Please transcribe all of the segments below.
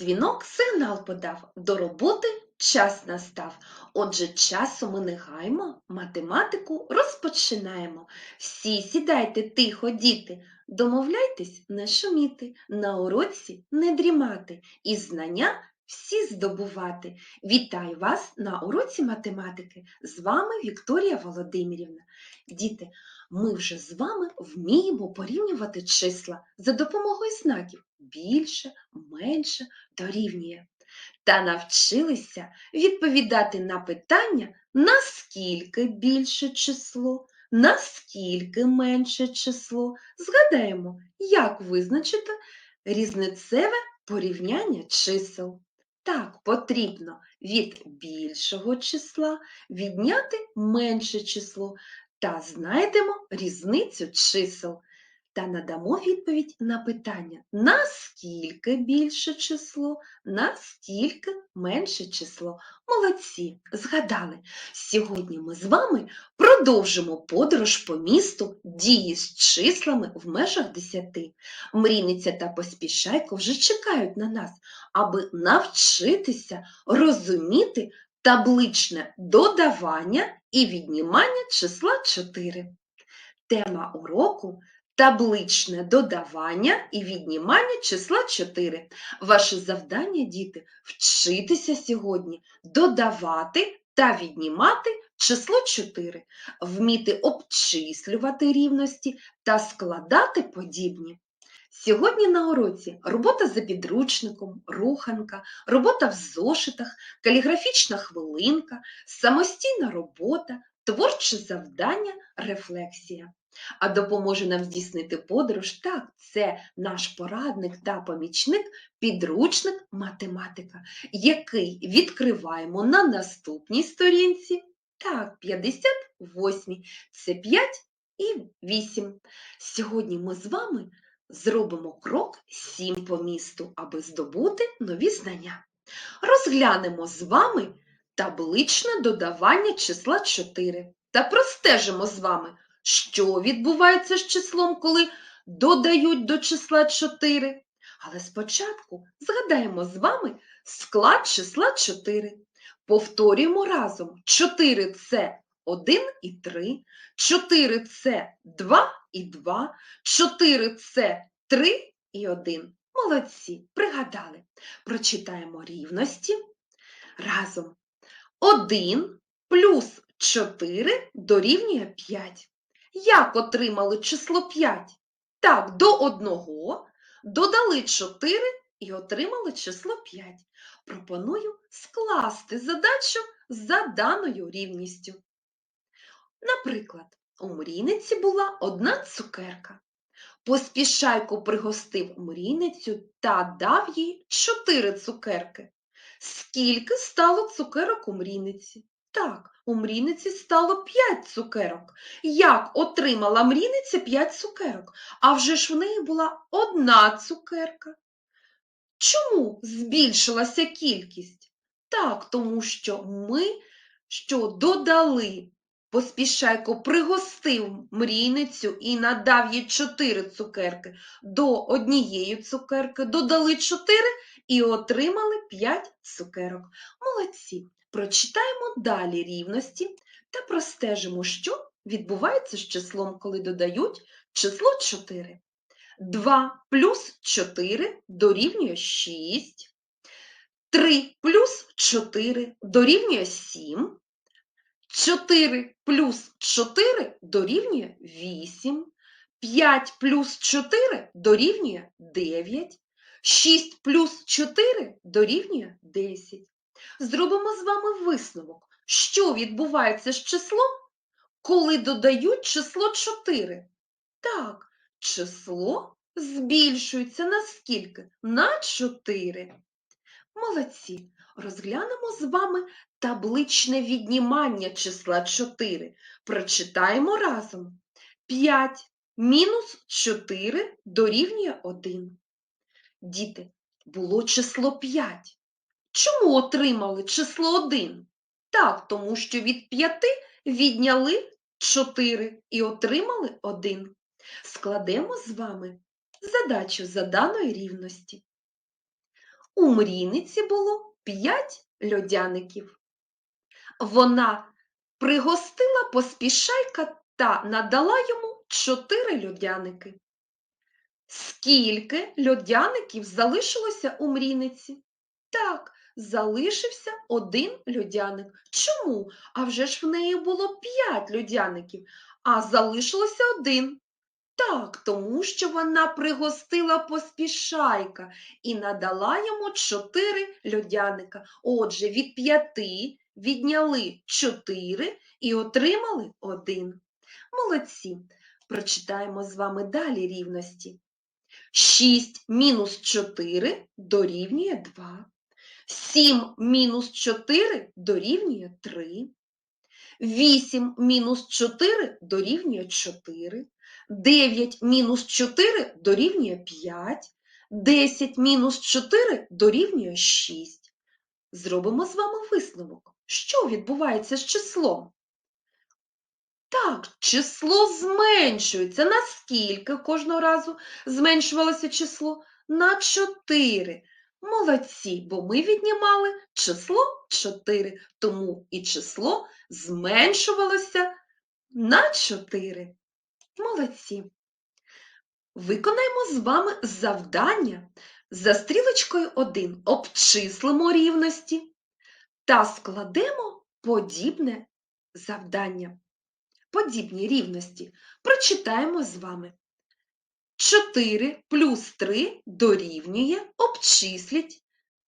Дзвінок сигнал подав, до роботи час настав. Отже, часу ми не гаймо, математику розпочинаємо. Всі сідайте тихо, діти, домовляйтесь не шуміти, на уроці не дрімати і знання всі здобувати. Вітаю вас на уроці математики. З вами Вікторія Володимирівна. Діти, ми вже з вами вміємо порівнювати числа за допомогою знаків більше, менше, дорівнює. Та навчилися відповідати на питання, наскільки більше число, наскільки менше число. Згадаємо, як визначити різницеве порівняння чисел. Так, потрібно від більшого числа відняти менше число та знайдемо різницю чисел та надамо відповідь на питання, наскільки більше число, наскільки менше число. Молодці, згадали. Сьогодні ми з вами продовжимо подорож по місту дії з числами в межах десяти. Мрійниця та поспішайко вже чекають на нас, аби навчитися розуміти табличне додавання і віднімання числа 4. Тема уроку табличне додавання і віднімання числа 4. Ваше завдання, діти, вчитися сьогодні додавати та віднімати число 4, вміти обчислювати рівності та складати подібні. Сьогодні на уроці робота за підручником, руханка, робота в зошитах, каліграфічна хвилинка, самостійна робота, творче завдання, рефлексія. А допоможе нам здійснити подорож так, це наш порадник та помічник, підручник математика, який відкриваємо на наступній сторінці. Так, 58, це 5 і 8. Сьогодні ми з вами зробимо крок 7 по місту, аби здобути нові знання. Розглянемо з вами табличне додавання числа 4 та простежимо з вами, що відбувається з числом, коли додають до числа 4. Але спочатку згадаємо з вами склад числа 4. Повторюємо разом. 4 це 1 і 3, 4 це 2 і 2, 4 це 3 і 1. Молодці, пригадали. Прочитаємо рівності разом. 1 плюс 4 дорівнює 5. Як отримали число 5? Так, до 1 додали 4 і отримали число 5. Пропоную скласти задачу за даною рівністю. Наприклад, у мрійниці була одна цукерка. Поспішайко пригостив мрійницю та дав їй 4 цукерки. Скільки стало цукерок у мрійниці? Так, у мрійниці стало 5 цукерок. Як отримала мрійниця 5 цукерок? А вже ж в неї була одна цукерка. Чому збільшилася кількість? Так, тому що ми що додали. Поспішайко пригостив мрійницю і надав їй 4 цукерки. До однієї цукерки додали 4 і отримали 5 цукерок. Молодці! Прочитаємо далі рівності та простежимо, що відбувається з числом, коли додають число 4. 2 плюс 4 дорівнює 6. 3 плюс 4 дорівнює 7. 4 плюс 4 дорівнює 8. 5 плюс 4 дорівнює 9. 6 плюс 4 дорівнює 10. Зробимо з вами висновок, що відбувається з числом, коли додають число 4. Так, число збільшується на скільки? На 4. Молодці. Розглянемо з вами табличне віднімання числа 4. Прочитаємо разом. 5 мінус 4 дорівнює 1. Діти, було число 5. Чому отримали число 1? Так, тому що від 5 відняли 4 і отримали 1. Складемо з вами задачу за даної рівності. у мрійниці було п'ять льодяників. Вона пригостила поспішайка та надала йому чотири льодяники. Скільки льодяників залишилося у мрійниці? Так, залишився один льодяник. Чому? А вже ж в неї було п'ять льодяників, а залишилося один. Так, тому що вона пригостила поспішайка і надала йому чотири льодяника. Отже, від п'яти відняли чотири і отримали один. Молодці. Прочитаємо з вами далі рівності. 6 мінус 4 дорівнює 2. 7 мінус 4 дорівнює 3. 8 мінус 4 дорівнює 4. 9 мінус 4 дорівнює 5. 10 мінус 4 дорівнює 6. Зробимо з вами висновок. Що відбувається з числом? Так, число зменшується. Наскільки кожного разу зменшувалося число? На 4. Молодці, бо ми віднімали число 4, тому і число зменшувалося на 4. Молодці. Виконаємо з вами завдання за стрілочкою 1. Обчислимо рівності та складемо подібне завдання. Подібні рівності прочитаємо з вами. 4 плюс 3 дорівнює, обчисліть.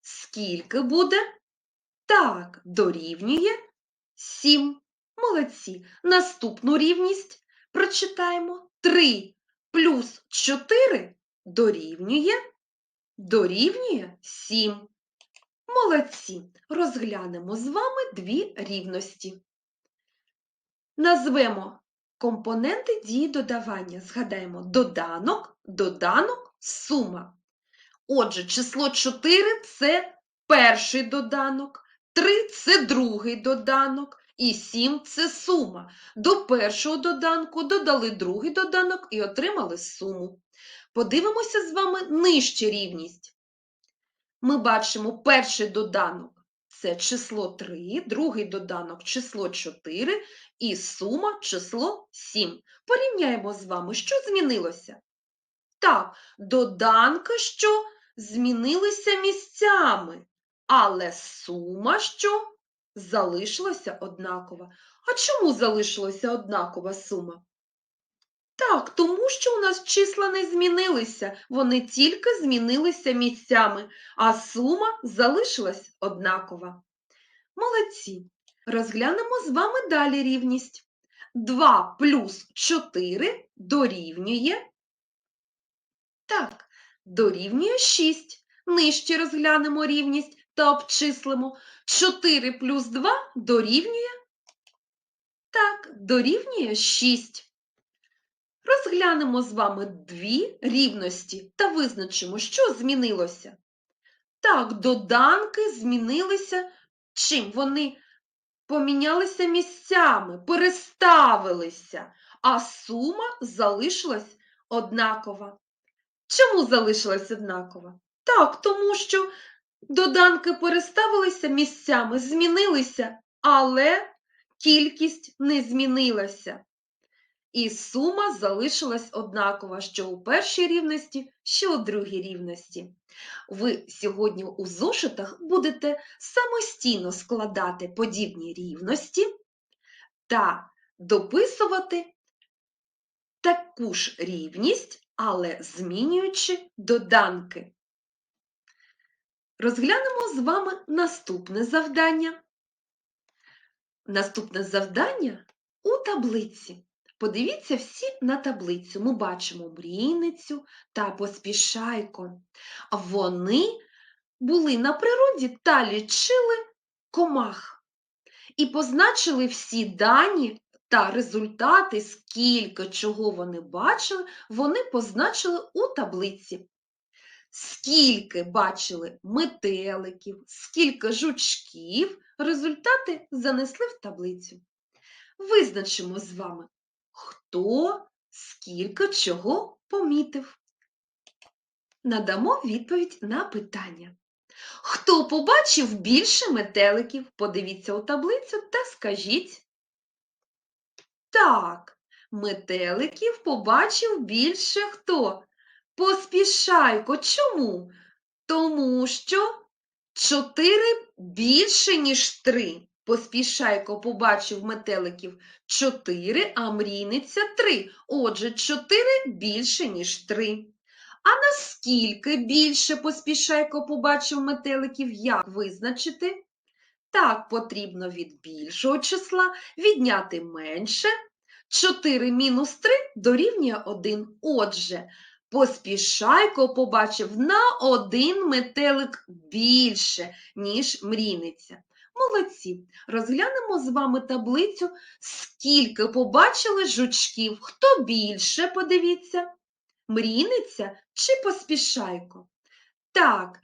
Скільки буде? Так, дорівнює 7. Молодці. Наступну рівність прочитаємо. 3 плюс 4 дорівнює, дорівнює 7. Молодці. Розглянемо з вами дві рівності. Назвемо компоненти дії додавання. Згадаємо доданок, доданок, сума. Отже, число 4 це перший доданок, 3 це другий доданок і 7 це сума. До першого доданку додали другий доданок і отримали суму. Подивимося з вами нижче рівність. Ми бачимо перший доданок це число 3, другий доданок число 4 і сума число 7. Порівняємо з вами, що змінилося. Так, доданки, що змінилися місцями, але сума, що залишилася однакова. А чому залишилася однакова сума? Так, тому що у нас числа не змінилися, вони тільки змінилися місцями, а сума залишилась однакова. Молодці! Розглянемо з вами далі рівність. 2 плюс 4 дорівнює. Так, дорівнює 6. Нижче розглянемо рівність та обчислимо. 4 плюс 2 дорівнює. Так, дорівнює 6. Розглянемо з вами дві рівності та визначимо, що змінилося. Так, доданки змінилися чим? Вони помінялися місцями, переставилися, а сума залишилась однакова. Чому залишилась однакова? Так, тому що доданки переставилися місцями, змінилися, але кількість не змінилася. І сума залишилась однакова, що у першій рівності, що у другій рівності. Ви сьогодні у зошитах будете самостійно складати подібні рівності та дописувати таку ж рівність, але змінюючи доданки. Розглянемо з вами наступне завдання. Наступне завдання у таблиці. Подивіться всі на таблицю. Ми бачимо мрійницю та поспішайко. Вони були на природі та лічили комах. І позначили всі дані та результати, скільки чого вони бачили, вони позначили у таблиці. Скільки бачили метеликів, скільки жучків, результати занесли в таблицю. Визначимо з вами, хто скільки чого помітив. Надамо відповідь на питання. Хто побачив більше метеликів? Подивіться у таблицю та скажіть. Так, метеликів побачив більше хто? Поспішайко. Чому? Тому що чотири більше, ніж три. Поспішайко побачив метеликів чотири, а мрійниця три. Отже, чотири більше, ніж три. А наскільки більше поспішайко побачив метеликів, як визначити? Так, потрібно від більшого числа відняти менше. 4 мінус 3 дорівнює 1. Отже, поспішайко побачив на один метелик більше, ніж мрійниця. Молодці! Розглянемо з вами таблицю, скільки побачили жучків. Хто більше, подивіться, мрійниця чи поспішайко? Так,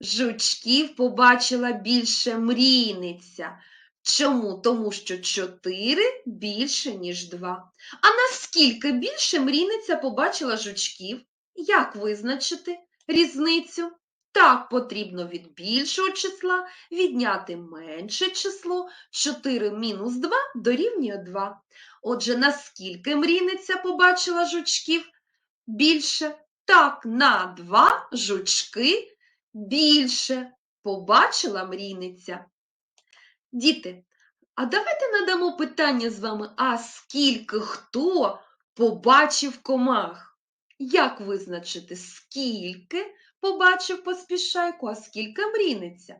жучків побачила більше мрійниця. Чому? Тому що 4 більше, ніж 2. А наскільки більше мрійниця побачила жучків? Як визначити різницю? Так, потрібно від більшого числа відняти менше число 4 мінус 2 дорівнює 2. Отже, наскільки мрійниця побачила жучків? Більше. Так, на 2 жучки більше побачила мрійниця. Діти, а давайте надамо питання з вами, а скільки хто побачив комах? Як визначити, скільки побачив поспішайку, а скільки мрійниця?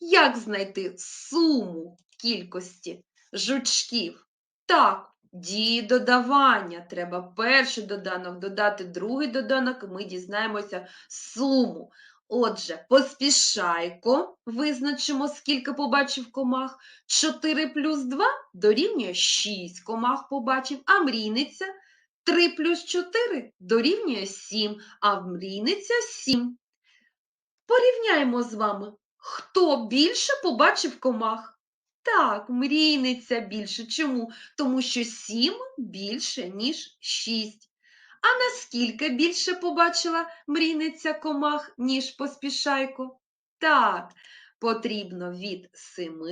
Як знайти суму кількості жучків? Так, дії додавання. Треба перший доданок додати другий доданок, ми дізнаємося суму. Отже, поспішайко визначимо, скільки побачив комах. 4 плюс 2 дорівнює 6 комах побачив, а мрійниця 3 плюс 4 дорівнює 7, а мрійниця 7. Порівняємо з вами, хто більше побачив комах. Так, мрійниця більше. Чому? Тому що 7 більше, ніж 6. А наскільки більше побачила мрійниця комах, ніж поспішайко? Так, потрібно від 7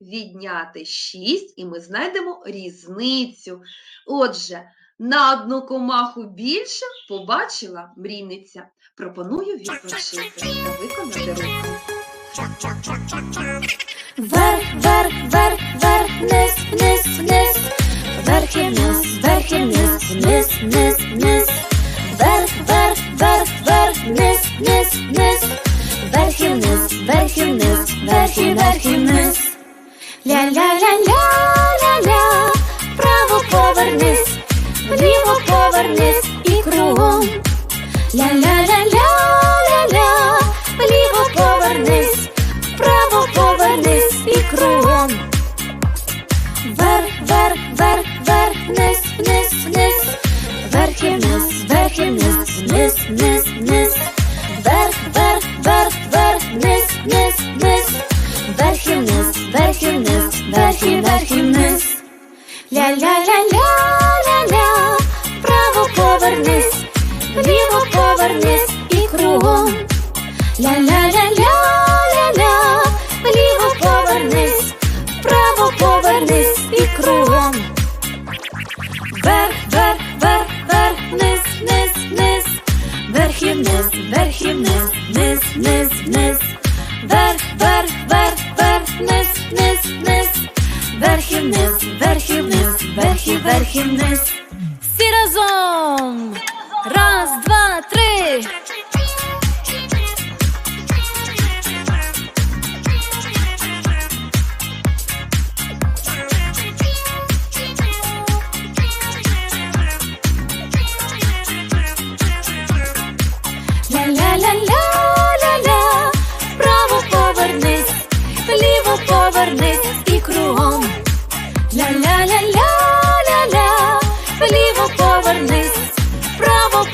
відняти 6, і ми знайдемо різницю. Отже, на одну комаху більше побачила мрійниця. Пропоную відпочити та виконати руку. Вверх, вверх, вверх, вверх, вниз, вниз, вниз, вверх і вниз, вверх і вниз, вниз, вниз, вниз, вверх, вверх, вверх, вверх, вниз, вниз, вниз, вверх і вниз, вверх і вниз, вверх і вверх і вниз. Ля-ля-ля-ля-ля-ля, вліво і кругом. Ля-ля-ля-ля-ля-ля, вліво повернись, вправо повернись і кругом. Вверх, вверх, вверх, вверх, вниз, вниз, вниз, вверх і вниз, вверх і вниз, вниз, вниз, вниз. Всі разом! Раз, два, три! Ля-ля-ля-ля-ля-ля, вправо повернись, вліво повернись і кругом. Ля-ля-ля-ля-ля-ля,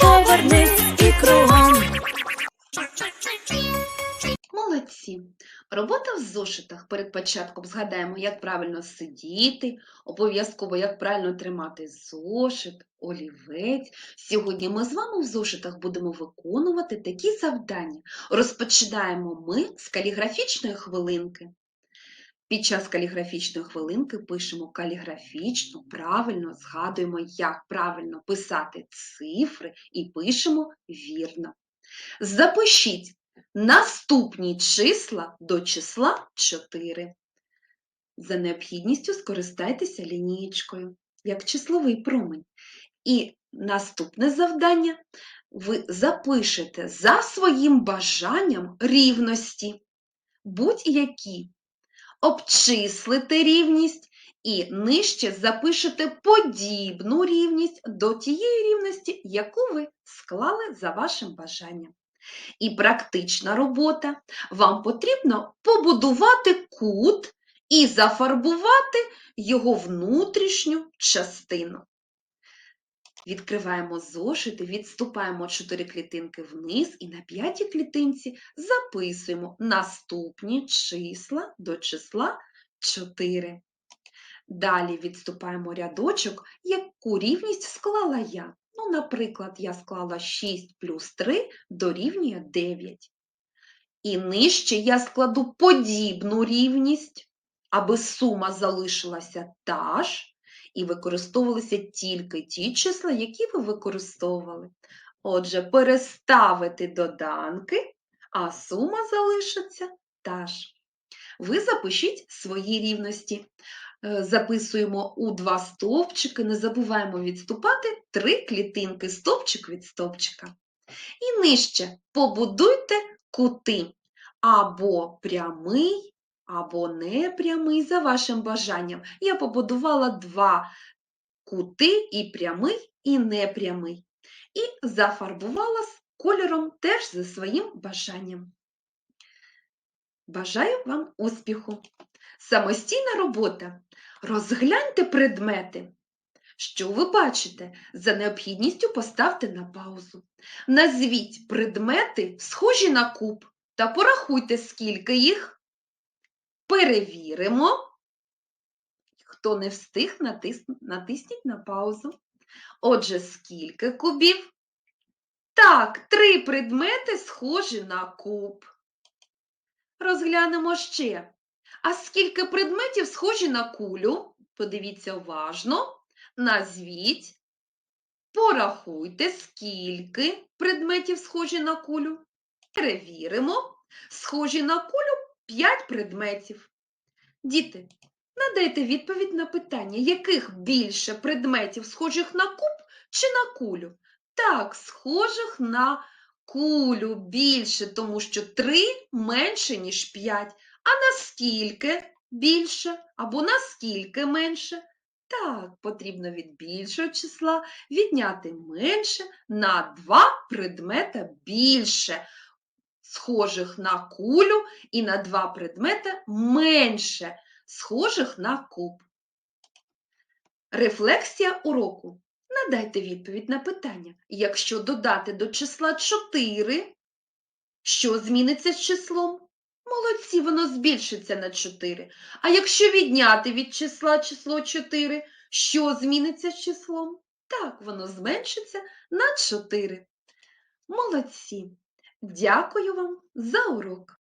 повернись і кругом. Молодці! Робота в зошитах. Перед початком згадаємо, як правильно сидіти, обов'язково як правильно тримати зошит, олівець. Сьогодні ми з вами в зошитах будемо виконувати такі завдання. Розпочинаємо ми з каліграфічної хвилинки. Під час каліграфічної хвилинки пишемо каліграфічно, правильно згадуємо, як правильно писати цифри і пишемо вірно. Запишіть наступні числа до числа 4. За необхідністю скористайтеся лінієчкою, як числовий промень. І наступне завдання ви запишете за своїм бажанням рівності, будь-які. Обчислите рівність і нижче запишете подібну рівність до тієї рівності, яку ви склали за вашим бажанням. І практична робота. Вам потрібно побудувати кут і зафарбувати його внутрішню частину. Відкриваємо зошити, відступаємо 4 клітинки вниз і на п'ятій клітинці записуємо наступні числа до числа 4. Далі відступаємо рядочок, яку рівність склала я. Ну, наприклад, я склала 6 плюс 3 дорівнює 9. І нижче я складу подібну рівність, аби сума залишилася та ж, і використовувалися тільки ті числа, які ви використовували. Отже, переставити доданки, а сума залишиться та ж. Ви запишіть свої рівності. Е, Записуємо у два стовпчики, не забуваємо відступати три клітинки стовпчик від стовпчика. І нижче побудуйте кути або прямий, або непрямий, за вашим бажанням. Я побудувала два кути, і прямий, і непрямий. І зафарбувала з кольором теж за своїм бажанням. Бажаю вам успіху! Самостійна робота. Розгляньте предмети. Що ви бачите? За необхідністю поставте на паузу. Назвіть предмети, схожі на куб, та порахуйте, скільки їх. Перевіримо. Хто не встиг, натис... натисніть на паузу. Отже, скільки кубів? Так, три предмети схожі на куб. Розглянемо ще. А скільки предметів схожі на кулю? Подивіться уважно. Назвіть, порахуйте, скільки предметів схожі на кулю. Перевіримо. Схожі на кулю 5 предметів. Діти, надайте відповідь на питання, яких більше предметів схожих на куб чи на кулю? Так, схожих на кулю більше, тому що 3 менше, ніж 5. А наскільки більше або наскільки менше? Так, потрібно від більшого числа відняти менше на два предмета більше, схожих на кулю, і на два предмета менше, схожих на куб. Рефлексія уроку. Надайте відповідь на питання. Якщо додати до числа 4, що зміниться з числом? Молодці, воно збільшиться на 4. А якщо відняти від числа число 4, що зміниться з числом? Так, воно зменшиться на 4. Молодці. Дякую вам за урок.